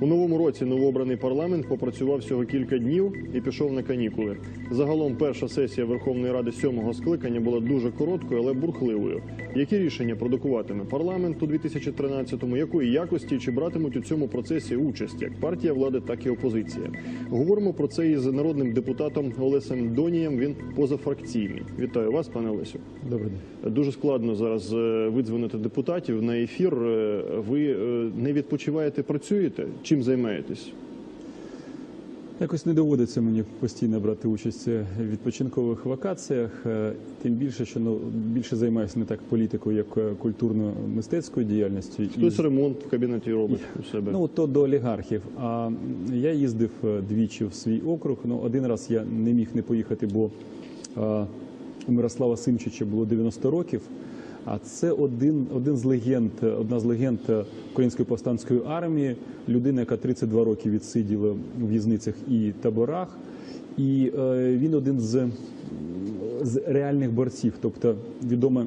У новому році новообраний парламент попрацював всього кілька днів і пішов на канікули. Загалом перша сесія Верховної Ради сьомого скликання була дуже короткою, але бурхливою. Які рішення продукуватиме парламент у 2013-му, якої якості чи братимуть у цьому процесі участь як партія влади, так і опозиція? Говоримо про це із народним депутатом Олесем Донієм. Він позафракційний. Вітаю вас, пане Олесю. Добрий день. Дуже складно зараз е, видзвонити депутатів на ефір. Е, Ви е, не відпочиваєте, працюєте? Чим займаєтесь? Якось не доводиться мені постійно брати участь в відпочинкових вакаціях. е, Тим більше, що ну більше займаюся не так політикою, як е, культурно-мистецькою діяльністю. І- ремонт в кабінеті робить у себе. Ну то до олігархів. А я їздив е, двічі в свій округ. Ну один раз я не міг не поїхати, бо е, у Мирослава Симчича було 90 років. А це один, один з легенд, одна з легенд Української повстанської армії, людина, яка 32 роки відсиділа у в'язницях і таборах. І е, він один з, з реальних борців, тобто відома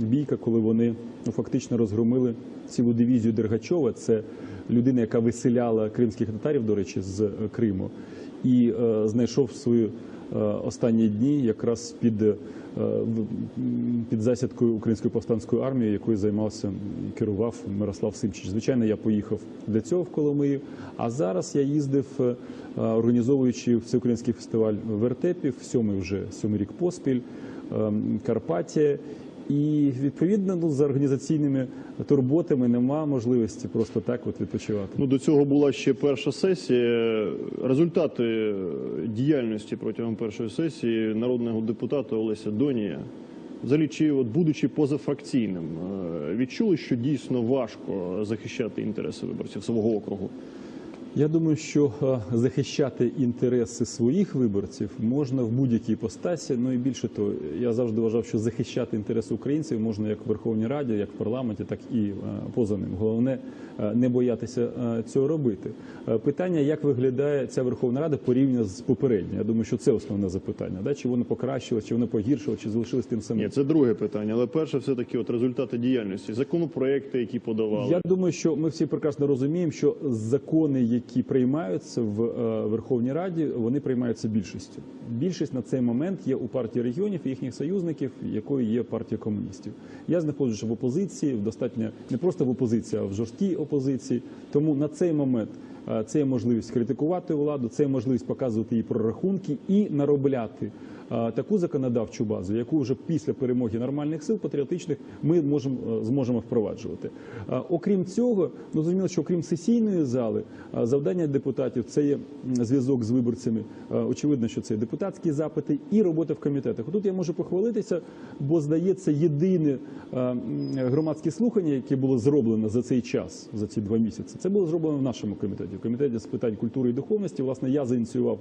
бійка, коли вони ну, фактично розгромили цілу дивізію Дергачова. Це людина, яка виселяла кримських татарів, до речі, з Криму, і е, знайшов свої е, останні дні якраз під, е, під засідкою Української повстанської армії, якою займався керував Мирослав Симчич. Звичайно, я поїхав для цього в Коломиї. А зараз я їздив, е, організовуючи всеукраїнський фестиваль вертепів, сьомий вже сьомий рік поспіль, ем, Карпатія. І відповідно ну, за організаційними турботами нема можливості просто так от відпочивати. Ну до цього була ще перша сесія. Результати діяльності протягом першої сесії народного депутата Олеся Донія. Взагалі, чи от будучи позафракційним, е, відчули, що дійсно важко захищати інтереси виборців свого округу? Я думаю, що е, захищати інтереси своїх виборців можна в будь-якій постасі. Ну і більше того, я завжди вважав, що захищати інтереси українців можна як в Верховній Раді, як в парламенті, так і е, поза ним. Головне е, не боятися цього робити. Питання, як виглядає ця Верховна Рада порівняно з попередньою. Я думаю, що це основне запитання. Да? Чи воно покращило, чи воно погіршило, чи залишилось тим самим. Ні, це друге питання. Але перше, все таки, от результати діяльності, законопроекти, які подавали. Я думаю, що ми всі прекрасно розуміємо, що закони, які приймаються в е, Верховній Раді, вони приймаються більшістю. Більшість на цей момент є у партії регіонів і їхніх союзників, якою є партія комуністів. Я знаходжуся в опозиції, в достатньо не просто в опозиції, а в жорсткій опозиції. Тому на цей момент е, це є можливість критикувати владу, це є можливість показувати її прорахунки і наробляти таку законодавчу базу, яку вже після перемоги нормальних сил патріотичних ми можемо е, зможемо впроваджувати. Окрім цього, ну зрозуміло, що окрім сесійної зали, завдання депутатів це є зв'язок з виборцями. Очевидно, що це є депутатські запити і робота в комітетах. Тут я можу похвалитися, бо здається, єдине громадське слухання, яке було зроблено за цей час, за ці два місяці, це було зроблено в нашому комітеті, в комітеті з питань культури і духовності. Власне, я заініціював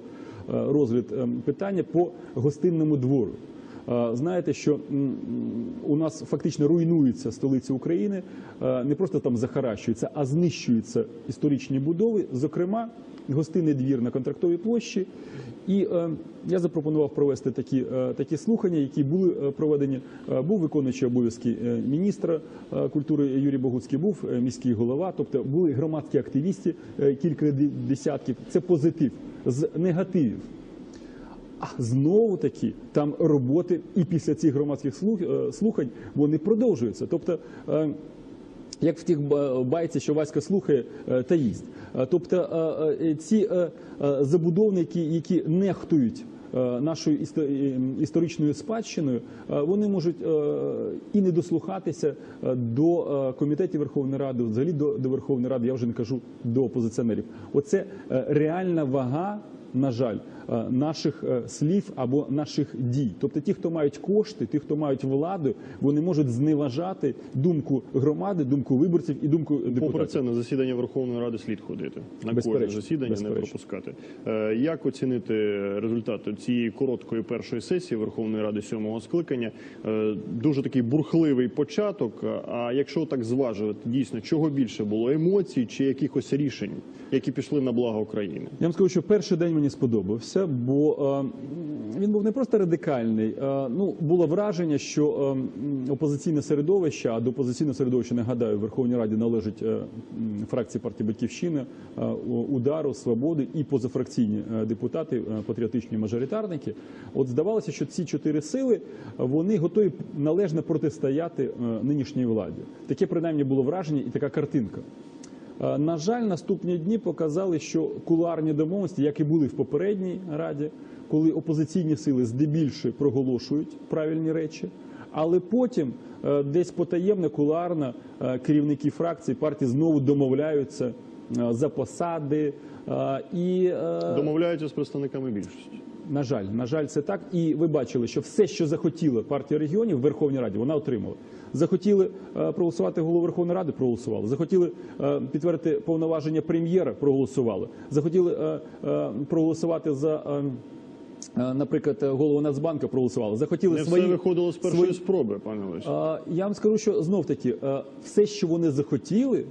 розгляд е, питання по гостинному двору. Знаєте, що у нас фактично руйнується столиця України, не просто там захаращується, а знищуються історичні будови, зокрема гостинний двір на контрактовій площі. І е, я запропонував провести такі, е, такі слухання, які були е, проведені. Був виконуючий обов'язки міністра культури Юрій Богуцький, був міський голова, тобто були громадські активісти, кілька десятків. Це позитив з негативів. А знову таки там роботи і після цих громадських е, слухань вони продовжуються. Тобто, е, як в тих ба- байці, що Васька слухає е, та їсть. Тобто ці забудовники, які нехтують нашою історичною спадщиною, вони можуть і не дослухатися до комітетів Верховної Ради, взагалі до, Верховної Ради, я вже не кажу до опозиціонерів. Оце реальна вага. На жаль, наших е, слів або наших дій, тобто ті, хто мають кошти, ті, хто мають владу, вони можуть зневажати думку громади, думку виборців і думку Попри це на засідання Верховної Ради слід ходити на кожне Безперечно, засідання, не пропускати. Е, Як оцінити результати цієї короткої першої сесії Верховної Ради сьомого скликання? Е, Дуже такий бурхливий початок. А якщо так зважувати, дійсно чого більше було емоцій чи якихось рішень, які пішли на благо України? Я вам скажу, що перший день мені сподобався, бо е, він був не просто радикальний. Ну було враження, що е, опозиційне середовище, а до опозиційного середовища нагадаю, в Верховній Раді належить е, фракції партії Батьківщина, е, удару, свободи і позафракційні депутати, патріотичні мажоритарники. От здавалося, що ці чотири сили вони готові належно протистояти нинішній владі. Таке принаймні було враження і така картинка. Е, На жаль, наступні дні показали, що кулуарні домовленості, як і були в попередній раді, коли опозиційні сили здебільше проголошують правильні речі, але потім е, десь потаємно, кулуарно е, керівники фракцій партії знову домовляються за посади. І Домовляються з представниками більшості. На жаль, на жаль, це так. І ви бачили, що все, що захотіла партія регіонів в Верховній Раді, вона отримала. Захотіли е, проголосувати голову Верховної Ради, проголосували. Захотіли е, підтвердити повноваження прем'єра, проголосували. Захотіли е, проголосувати за. Наприклад, голову Нацбанка проголосували. Захотіли Не свої все виходило з першої свої- спроби, пане Олесю. Е, Я вам скажу, що знов таки все, що вони захотіли,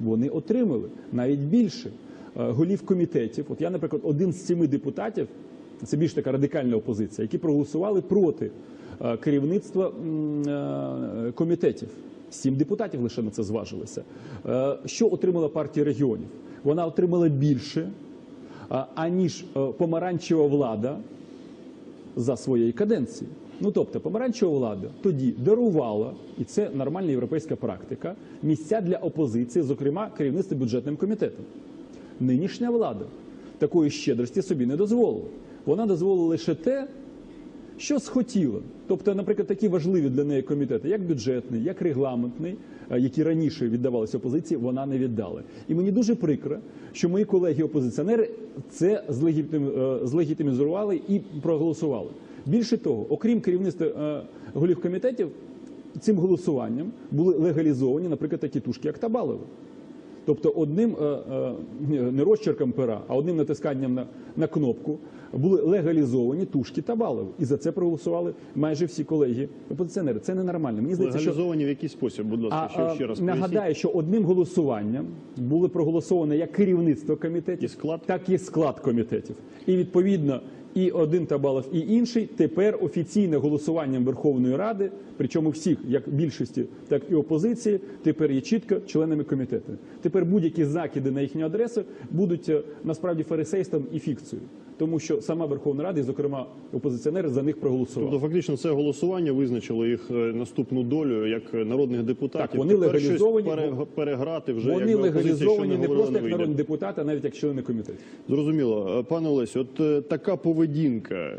вони отримали навіть більше. Голів комітетів. От я, наприклад, один з семи депутатів, це більш така радикальна опозиція, які проголосували проти е, керівництва е, комітетів. Сім депутатів лише на це зважилися. Е, Що отримала партія регіонів? Вона отримала більше, аніж помаранчева влада за своєї каденції. Ну тобто, помаранчева влада тоді дарувала, і це нормальна європейська практика, місця для опозиції, зокрема керівництво бюджетним комітетом. Нинішня влада такої щедрості собі не дозволила. Вона дозволила лише те, що схотіла. Тобто, наприклад, такі важливі для неї комітети, як бюджетний, як регламентний, е, які раніше віддавалися опозиції, вона не віддала. І мені дуже прикро, що мої колеги-опозиціонери це е, злегітимізували і проголосували. Більше того, окрім керівництва е, голів комітетів, цим голосуванням були легалізовані, наприклад, такі тушки, як Табалова. Тобто одним е, е, не розчерком пера, а одним натисканням на, на кнопку були легалізовані тушки Табалов. І за це проголосували майже всі колеги опозиціонери. Це ненормально. Мені здається, що Легалізовані в який спосіб, будь ласка, ще, а, ще раз нагадаю, що одним голосуванням були проголосовані як керівництво комітетів, І склад? так і склад комітетів. І відповідно і один Табалов, і інший тепер офіційно голосуванням Верховної Ради, причому всіх, як більшості, так і опозиції, тепер є чітко членами комітету. Тепер будь-які закиди на їхню адресу будуть е, насправді фарисейством і фікцією, тому що сама Верховна Рада, і зокрема опозиціонери, за них проголосували. Тобто, фактично, це голосування визначило їх е, наступну долю як народних депутатів. Так, вони Тепер легалізовані, пере- переграти вже Вони легалізовані не просто як народні депутати, а навіть як члени комітету. Зрозуміло, Е, пане Олесю, от е, така поведінка,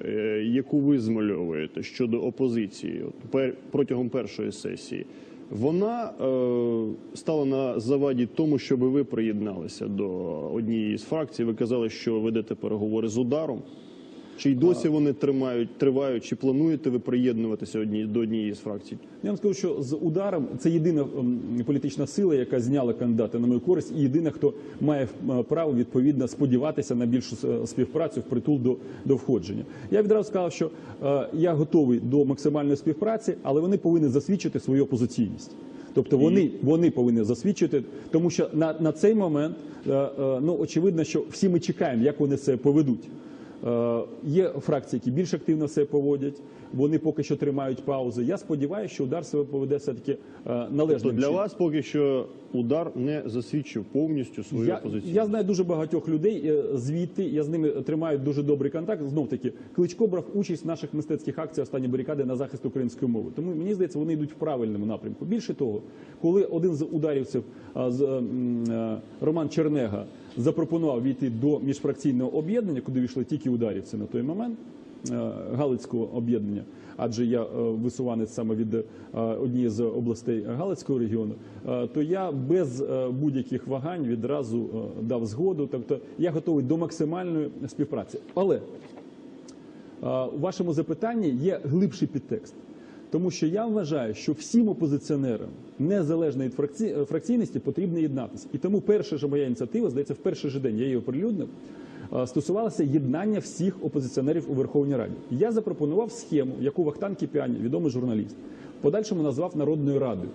е, яку ви змальовуєте щодо опозиції от, протягом першої сесії, вона е, стала на заваді тому, щоб ви приєдналися до однієї з фракцій. Ви казали, що ведете переговори з ударом. Чи й досі вони тримають, тривають, чи плануєте ви приєднуватися одні, до однієї з фракцій? Я вам скажу, що з ударом це єдина політична сила, яка зняла кандидата на мою користь, і єдина, хто має е, право відповідно сподіватися на більшу е, співпрацю в притул до, до входження. Я відразу сказав, що е, я готовий до максимальної співпраці, але вони повинні засвідчити свою опозиційність. Тобто вони, вони повинні засвідчити, тому що на, на цей момент е, е, ну очевидно, що всі ми чекаємо, як вони це поведуть. Е, Є фракції, які більш активно себе поводять. Вони поки що тримають паузи. Я сподіваюся, що удар себе поведе все таки То належним для вас поки що удар не засвідчив повністю свою Я, позицію. я знаю дуже багатьох людей е, звідти. Я з ними тримаю дуже добрий контакт. Знов таки, Кличко брав участь в наших мистецьких акціях останні барикади на захист української мови. Тому мені здається, вони йдуть в правильному напрямку. Більше того, коли один з ударівців з, е, Роман Чернега запропонував війти до міжфракційного об'єднання, куди війшли тільки ударівці на той момент. е, Галицького об'єднання, адже я е, висуванець саме від е, однієї з областей Галицького регіону, то я без будь-яких вагань відразу дав згоду. Тобто я готовий до максимальної співпраці. Але у вашому запитанні є глибший підтекст. Тому що я вважаю, що всім опозиціонерам, незалежно від е, фракційності, потрібно єднатися. І тому перша ж моя ініціатива, здається, в перший же день я її оприлюднив, е, стосувалася єднання всіх опозиціонерів у Верховній Раді. Я запропонував схему, яку Вахтан Кіпіані, відомий журналіст, подальшому назвав Народною Радою.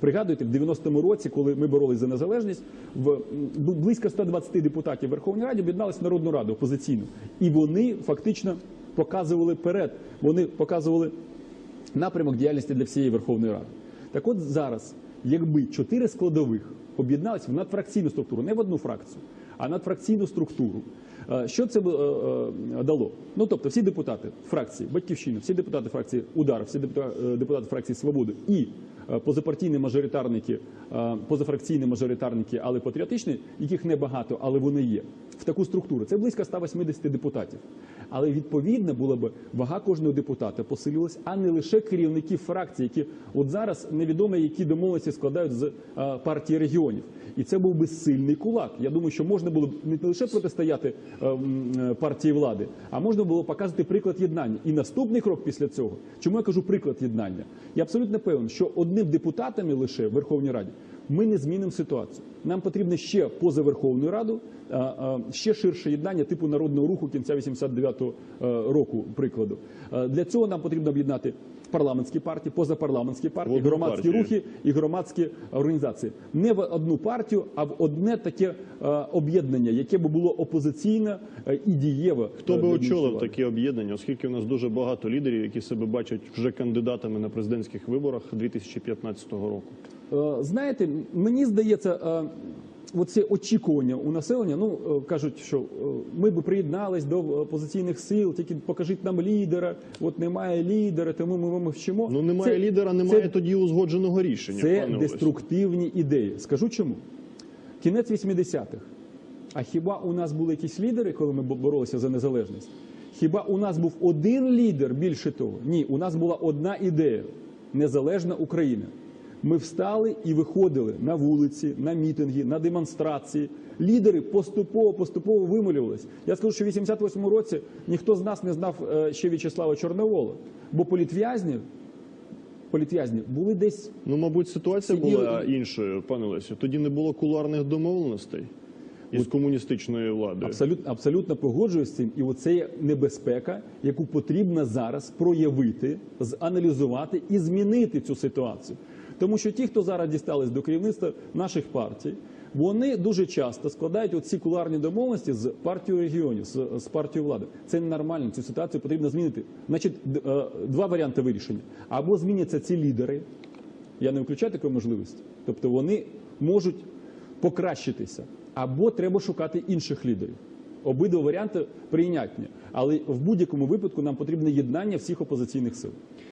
Пригадуєте, в 90-му році, коли ми боролись за незалежність, в близько 120 депутатів Верховної Ради об'єдналися в Народну Раду опозиційну. І вони фактично показували перед, вони показували напрямок діяльності для всієї Верховної Ради. Так от зараз, якби чотири складових об'єдналися в надфракційну структуру, не в одну фракцію, а надфракційну структуру. е, Що це б е, е, дало? Ну тобто, всі депутати фракції Батьківщини, всі депутати фракції Удар, всі депутати, фракції Свободи і позапартійні мажоритарники, е, позафракційні мажоритарники, але патріотичні, яких небагато, але вони є в таку структуру. Це близько 180 депутатів. Але відповідно була б вага кожного депутата посилювалась, а не лише керівників фракцій, які от зараз невідомо, які домовленості складають з е, партії регіонів. І це був би сильний кулак. Я думаю, що можна було б не лише протистояти е, м, е, партії влади, а можна було показати приклад єднання. І наступний крок після цього. Чому я кажу приклад єднання? Я абсолютно певен, що одним депутатами лише в Верховній Раді ми не змінимо ситуацію. Нам потрібно ще поза Верховною Раду, ще ширше єднання типу народного руху кінця 89-го е, року. Прикладу для цього нам потрібно об'єднати парламентські партії, позапарламентські партії, громадські партію. рухи і громадські організації. Не в одну партію, а в одне таке е, об'єднання, яке би було опозиційне е, і дієве. Хто би очолив такі об'єднання, оскільки у нас дуже багато лідерів, які себе бачать вже кандидатами на президентських виборах 2015 року? Е, Знаєте, мені здається, е, оці очікування у населення. Ну е, кажуть, що ми би приєднались до опозиційних сил, тільки покажіть нам лідера. От немає лідера, тому ми вам вчимо. Ну немає Це- лідера, немає це- тоді узгодженого рішення. Це пане деструктивні ідеї. Скажу чому. Кінець 80-х. А хіба у нас були якісь лідери, коли ми боролися за незалежність? Хіба у нас був один лідер більше того? Ні, у нас була одна ідея незалежна Україна. Ми встали і виходили на вулиці, на мітинги, на демонстрації. Лідери поступово поступово вимолювалися. Я скажу, що в 88-му році ніхто з нас не знав е, ще В'ячеслава Чорновола, бо політв'язні, політв'язні були десь Ну, мабуть, ситуація Сиділи була іншою, пане Лесю. Тоді не було кулуарних домовленостей із комуністичною владою. Абсолютно, абсолютно погоджуюсь з цим. І оце є небезпека, яку потрібно зараз проявити, заналізувати і змінити цю ситуацію. Тому що ті, хто зараз дістались до керівництва наших партій, вони дуже часто складають оці куларні домовленості з партією регіонів, з, партією влади. Це ненормально. Цю ситуацію потрібно змінити. Значить, е, два варіанти вирішення: або зміняться ці лідери. Я не виключаю такої можливості. Тобто вони можуть покращитися, або треба шукати інших лідерів. Обидва варіанти прийнятні, але в будь-якому випадку нам потрібне єднання всіх опозиційних сил.